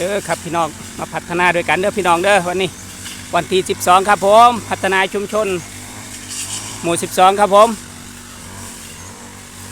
เด้อครับพี่น้องมาพัฒนาด้วยกันเด้อพี่น้องเด้อวันนี้วันที่ 12 ครับผมพัฒนาชุมชน หมู่ 12 ครับผม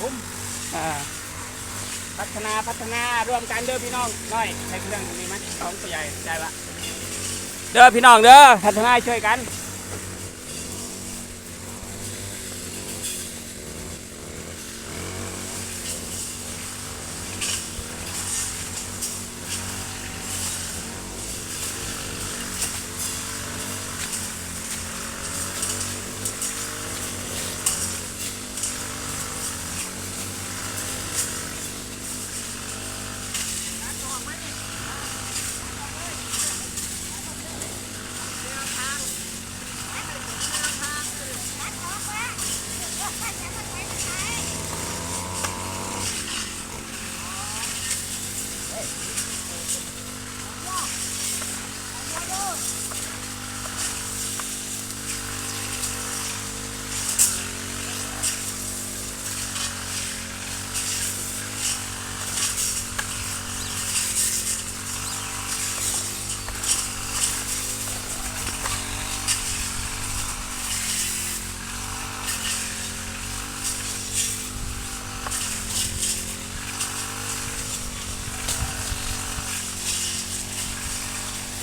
ผมอ่าพัฒนาพัฒนาร่วมกันเด้อพี่น้องน้อยใช้เครื่องตรงนี้ไหมสองตัวใหญ่ได้ละเด้อพี่น้องเด้อพัฒนาช่วยกัน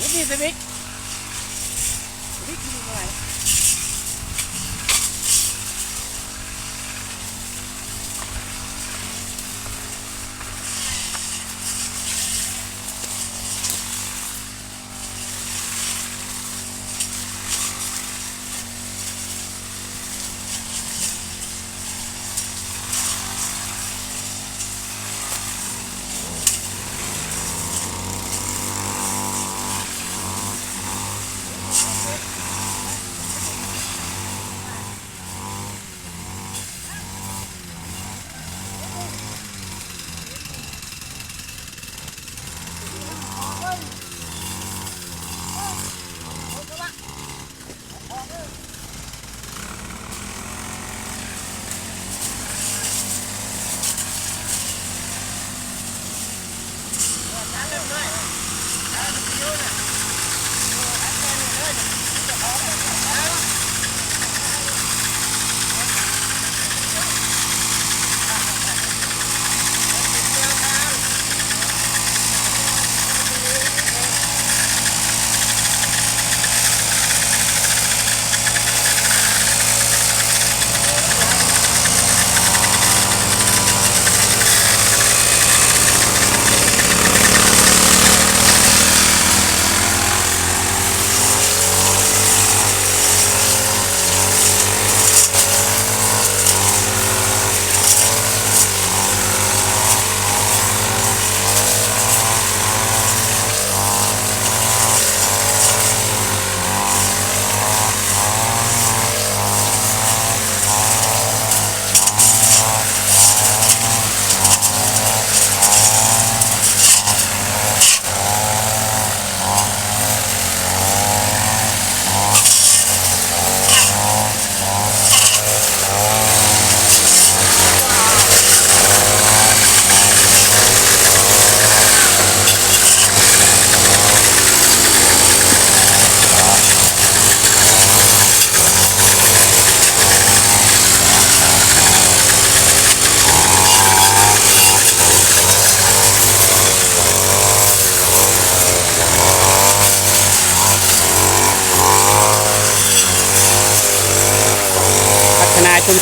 นี่สวิกสวิกคืออะไร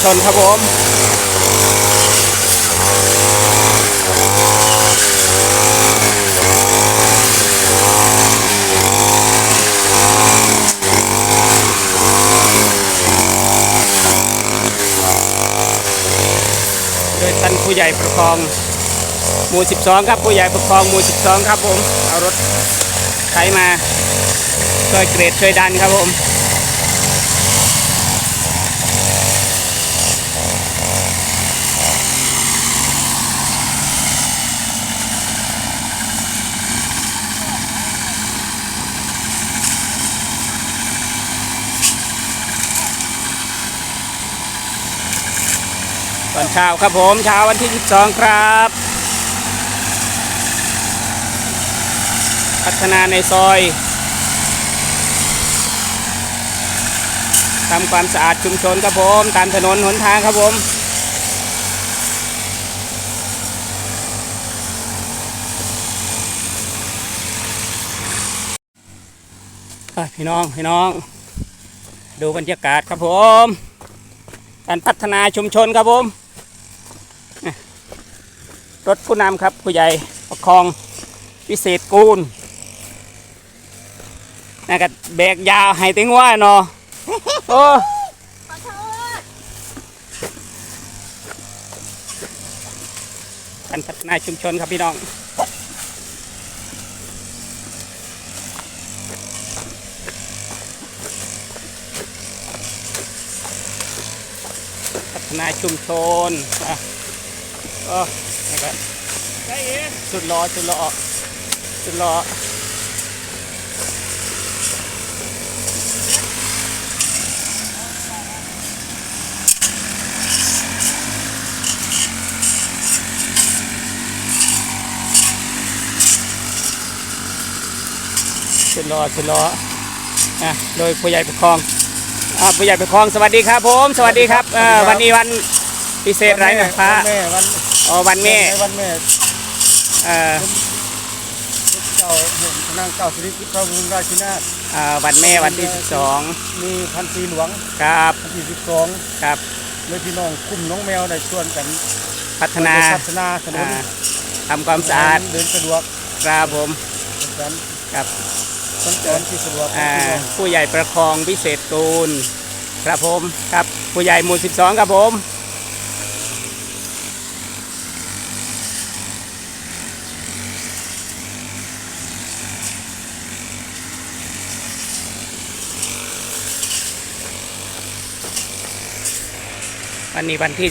ชนครับผมโดยท่านผู้ใหญ่ประคองหมู่ 12 ครับผู้ใหญ่ประคองหมู่ 12 ครับผม เอารถไถมาช่วยเกรดช่วยดันครับผม ตอนเช้าครับผมเช้าวันที่ 12 ครับ พัฒนาในซอยทำความสะอาดชุมชนครับผม ตามถนนหนทางครับผมพี่น้องพี่น้อง ดูบรรยากาศครับผม การพัฒนาชุมชนครับผม รถผู้นำครับผู้ใหญ่ประคองวิเศษกูลนะก็แบกยาวให้ถึงว่าเนาะโอ้ขอโทษการพัฒนาชุมชนครับพี่น้องพัฒนาชุมชนอะ โอ้นี่ก็สุดล้อสุดล้อสุดล้อสุดล้อสุดล้ออะโดยผู้ใหญ่ปกครองอ่าผู้ใหญ่ปกครองสวัสดีครับผม สวัสดีครับเอ่อวันนี้วัน พิเศษไรนะพระวันแม่วันอ๋อวันแม่วันแม่เอ่อเจ้าเห็นนางเจ้าสิริกิติ์พระบรมราชินาถอ่าวันแม่วันที่มีพันปีหลวง12ครับพันปีสิบสองครับเลยพี่น้องคุ้มน้องแมวได้ชวนกันพัฒนาพัฒนาถนนอ่าทำความสะอาดเดินสะดวกครับผมเป็นการครับสัญจรที่สะดวกอ่าพี่น้องผู้ใหญ่ประคองพิเศษกูลครับผมครับผู้ใหญ่หมู่ 12 ครับผม วันนี้วันที่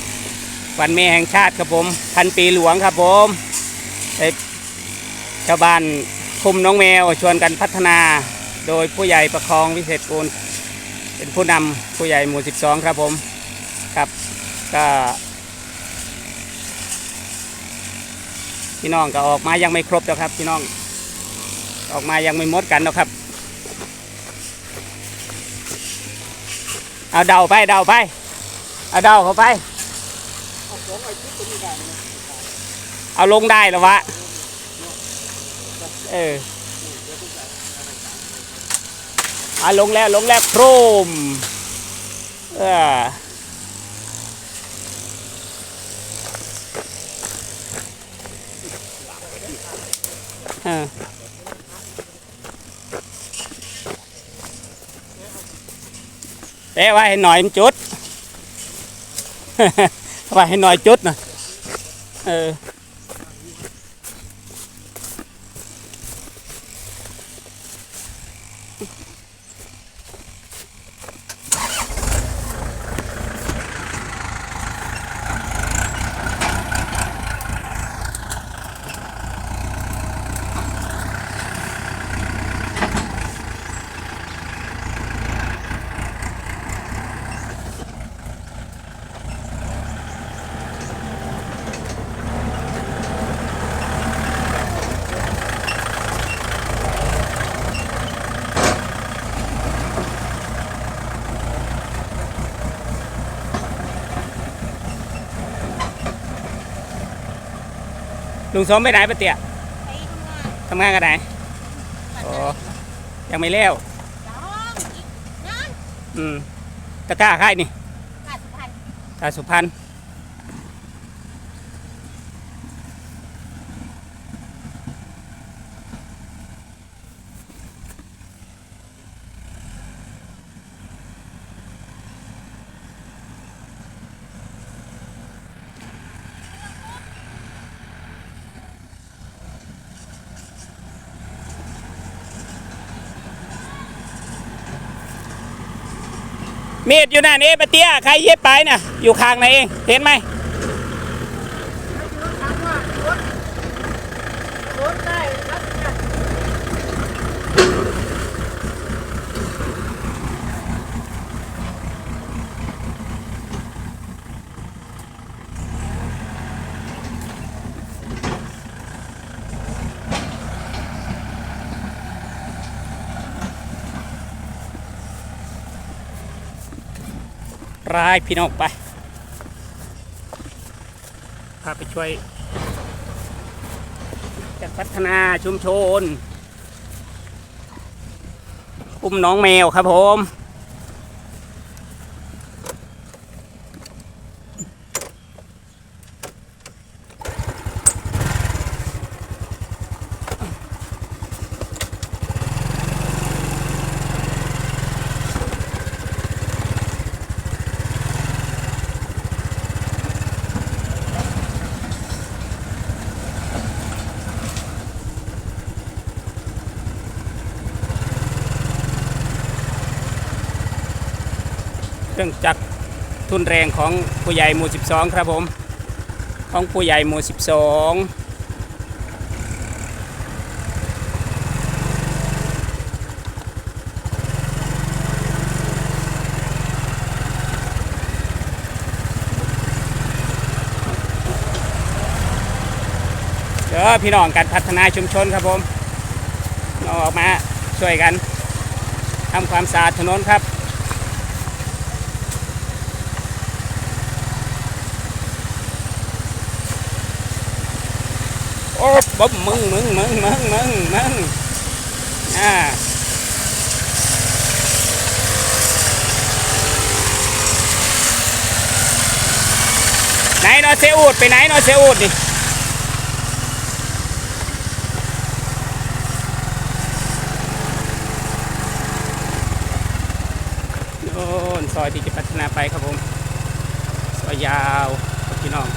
12 วันแม่แห่งชาติครับผม พันปีหลวงครับผมชาวบ้านคุมน้องแมวชวนกันพัฒนา โดยผู้ใหญ่ประคองวิเศษกูลเป็นผู้นำผู้ใหญ่หมู่ 12 ครับผมครับก็พี่น้องก็ออกมายังไม่ครบแล้วครับพี่น้องออกมายังไม่หมดกันนะครับ เอาเดาไปเดาไป เอาเดาเข้าไป เอาลงได้แล้วะ เออเอาลงแล้วลงแล้วโครมเออเออแต่ว่าให้หน่อยมันจุด ว่าให้หน่อยจุดนะเออ ลุงสมไปไหนปะเตี่ยไปทำงานทำงานกันไหนอ๋อยังไม่เลี้ยวน้องอีกนั่นอืมตะกร้าค่ายนี่ ขาดสุพรรณตาสุพรรณ มีดอยู่นั่นเอ๊ะปะเตี้ยใครเย็บไปน่ะ อยู่ข้างไหนเอง เห็นไหม ร้ายพี่น้องไปพาไปช่วยจัดพัฒนาชุมชน อุ้มน้องแมวครับผม เครื่องจักรทุนแรงของผู้ใหญ่หมู่ 12 ครับผม ของผู้ใหญ่หมู่ 12เดี๋ยวพี่น้องการพัฒนาชุมชนครับผมเราออกมาช่วยกันทำความสะอาดถนนครับ โอ้บ๊อบมึงมึงมึงมึงมึงมึงอ่าไหนนอเซอูดไปไหนนอเซอูดนี่โน่นซอยที่จะพัฒนาไปครับผม ซอยยาวพี่น้อง